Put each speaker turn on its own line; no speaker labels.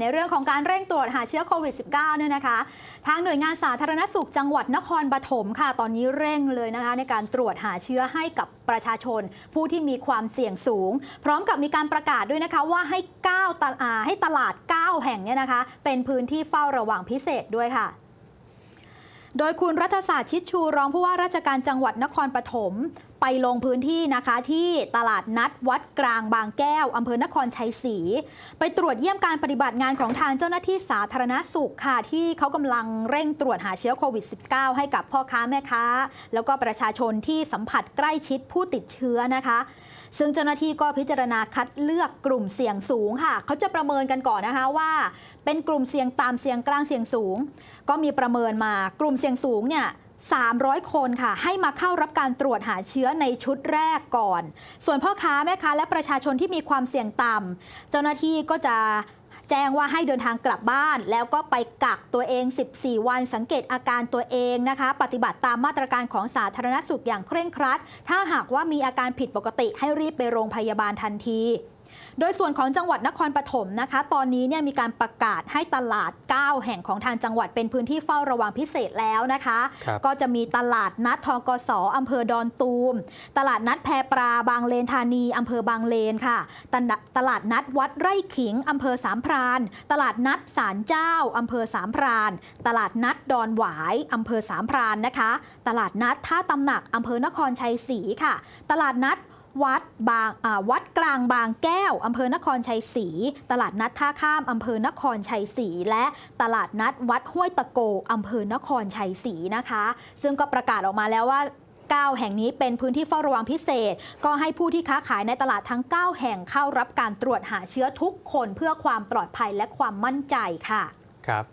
ในเรื่องของการเร่งตรวจหาเชื้อโควิด -19 เนี่ยนะคะ ทางหน่วยงานสาธารณสุขจังหวัดนครปฐมค่ะ ตอนนี้เร่งเลยนะคะ ในการตรวจหาเชื้อให้กับประชาชน ผู้ที่มีความเสี่ยงสูง พร้อมกับมีการประกาศด้วยนะคะว่าให้9ตลาดให้ตลาด 9 แห่งเนี่ยนะคะ เป็นพื้นที่เฝ้าระวังพิเศษด้วยค่ะ โดยคุณรัฐศาสตร์ชิดชูรองผู้ว่าราชการจังหวัดนครปฐมไปลงพื้นที่นะคะที่ตลาดนัดวัดกลางบางแก้วอำเภอนครชัยศรีไปตรวจเยี่ยมการปฏิบัติงานของทางเจ้าหน้าที่สาธารณสุขค่ะ ที่เขากำลังเร่งตรวจหาเชื้อโควิด -19 ให้กับพ่อค้าแม่ค้า แล้วก็ประชาชนที่สัมผัสใกล้ชิดผู้ติดเชื้อนะคะ ซึ่งเจ้าหน้าที่ก็พิจารณาคัดเลือกกลุ่มเสี่ยงสูงค่ะ เขาจะประเมินกันก่อนนะคะว่า เป็นกลุ่มเสี่ยงตามเสี่ยงกลางเสี่ยงสูง ก็มีประเมินมากลุ่มเสี่ยงสูงเนี่ย300 คนค่ะ ให้มาเข้ารับการตรวจหาเชื้อในชุดแรกก่อน ส่วนพ่อค้าแม่ค้าและประชาชนที่มีความเสี่ยงต่ำเจ้าหน้าที่ก็จะ แจ้งว่าให้เดินทางกลับบ้าน แล้วก็ไปกักตัวเอง 14 วัน สังเกตอาการตัวเองนะคะ ปฏิบัติตามมาตรการของสาธารณสุขอย่างเคร่งครัด ถ้าหากว่ามีอาการผิดปกติให้รีบไปโรงพยาบาลทันที โดยส่วนของจังหวัดนครปฐมนะคะ ตอนนี้เนี่ยมีการประกาศให้ตลาด 9 แห่งของทางจังหวัดเป็นพื้นที่เฝ้าระวังพิเศษแล้วนะคะ
ครับ
ก็จะมีตลาดนัดทกสอำเภอดอนตูม ตลาดนัดแพปลาบางเลนธานีอำเภอบางเลนค่ะตลาดตลาดนัดวัดไร่ขิงอำเภอสามพราน ตลาดนัดสารเจ้าอำเภอสามพราน ตลาดนัดดอนหวายอำเภอสามพรานนะคะ ตลาดนัดท่าตำหนักอำเภอนครชัยศรีค่ะ ตลาดนัด วัดบางวัดกลางบางแก้วอำเภอนครชัยศรีตลาดนัดท่าข้ามอำเภอนครชัยศรีและตลาดนัดวัดห้วยตะโกอำเภอนครชัยศรีนะคะ ซึ่งก็ประกาศออกมาแล้วว่า9แห่งนี้เป็นพื้นที่เฝ้าระวังพิเศษ ก็ให้ผู้ที่ค้าขายในตลาดทั้ง 9 แห่งเข้ารับการตรวจหาเชื้อทุกคนเพื่อความปลอดภัยและความมั่นใจค่ะ
ครับ